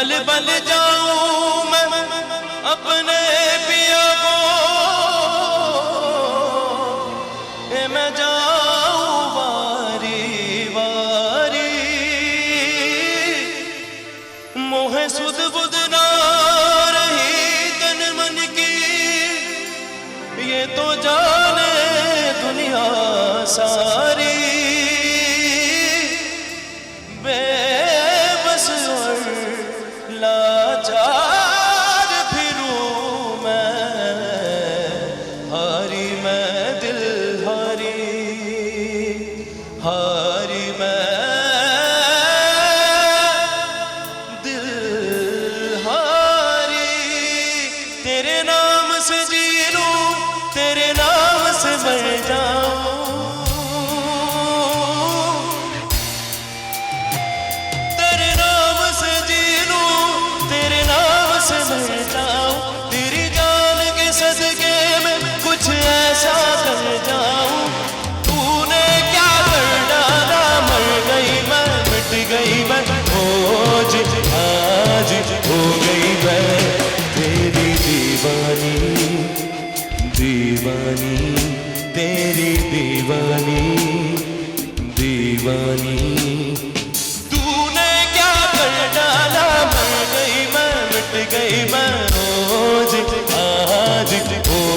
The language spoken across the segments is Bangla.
बल बल जा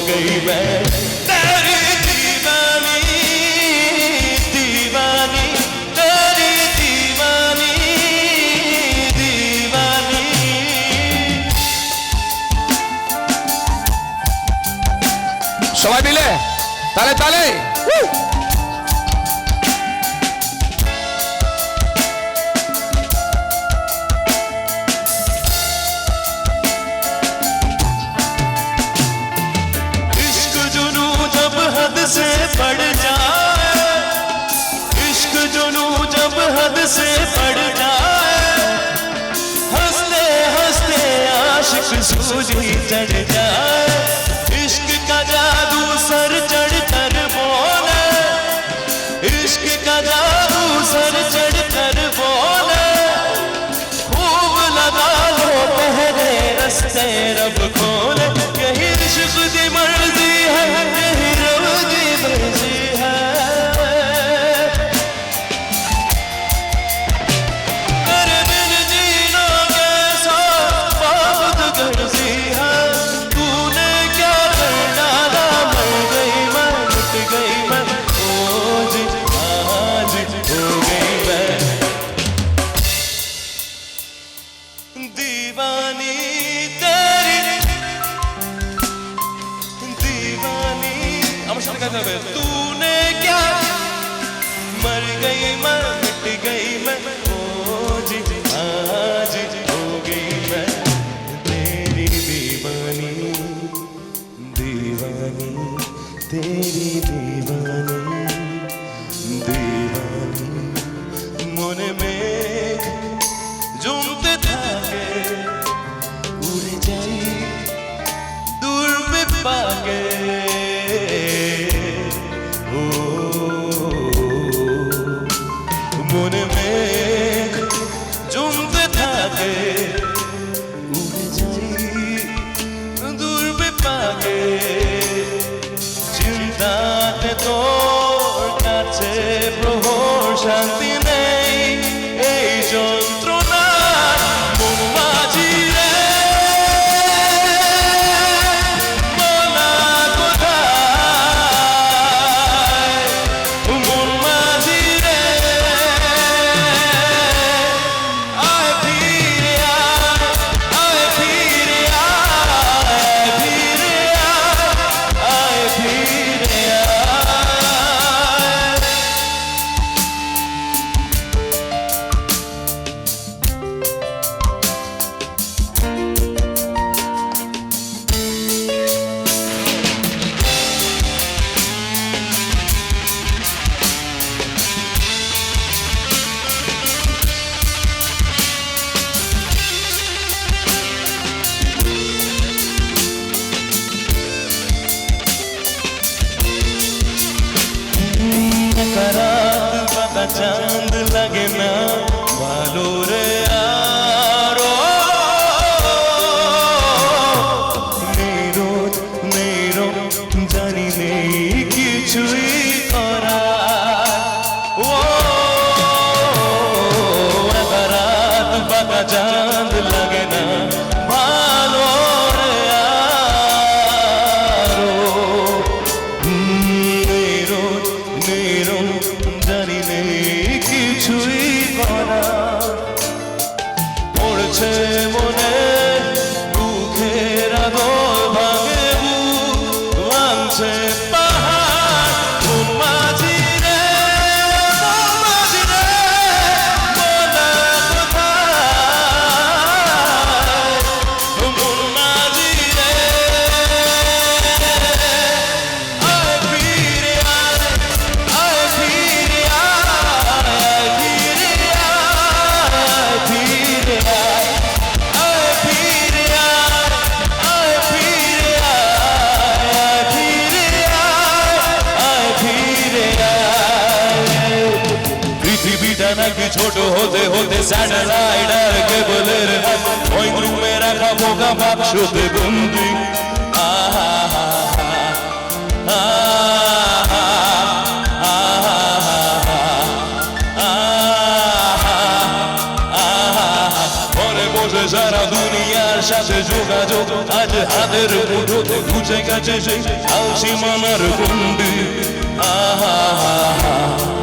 غيبة داري ديواني ديواني داري ديواني ديواني সবাই মিলে তালে তালে पड़ जाए। इश्क जुनू जब हद से पड़ जाए। हँसते हँसते आशिक सूझी चढ़ जाए। कदम तूने क्या? मर गई मैं, मिट गई मैं। मोज आज हो गई मैं। तेरी दीवानी दीवानी, तेरी दीवानी। প্রহর শান্তি নাকি ছোট হতে হতে স্যাটেলাইট আর কেবলের ওই গ্রুপে রাখা পোকা বাক্সতে বন্দি সারা দুনিয়ার সাথে যোগাযোগ আজ হাতের মুঠোতে ঘুচে গেছে সেই আলসি মানার গন্ডি আহা হা হা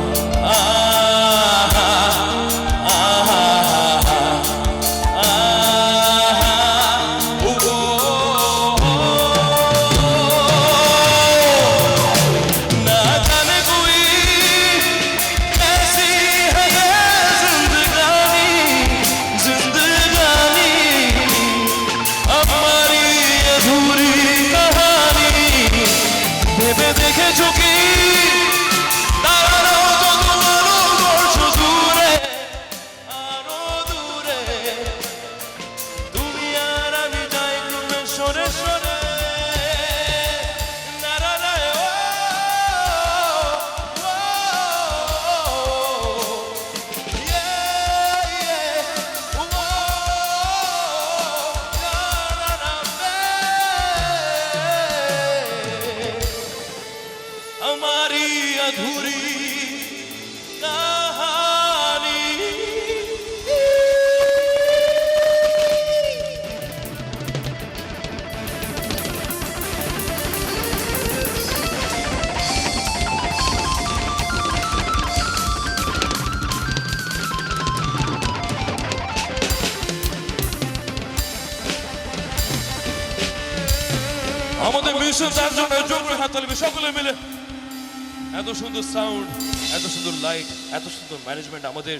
আমাদের মিশন তার জন্য জোরে হাত তালবে। সকলে মিলে। এত সুন্দর সাউন্ড এত সুন্দর লাইট এত সুন্দর ম্যানেজমেন্ট আমাদের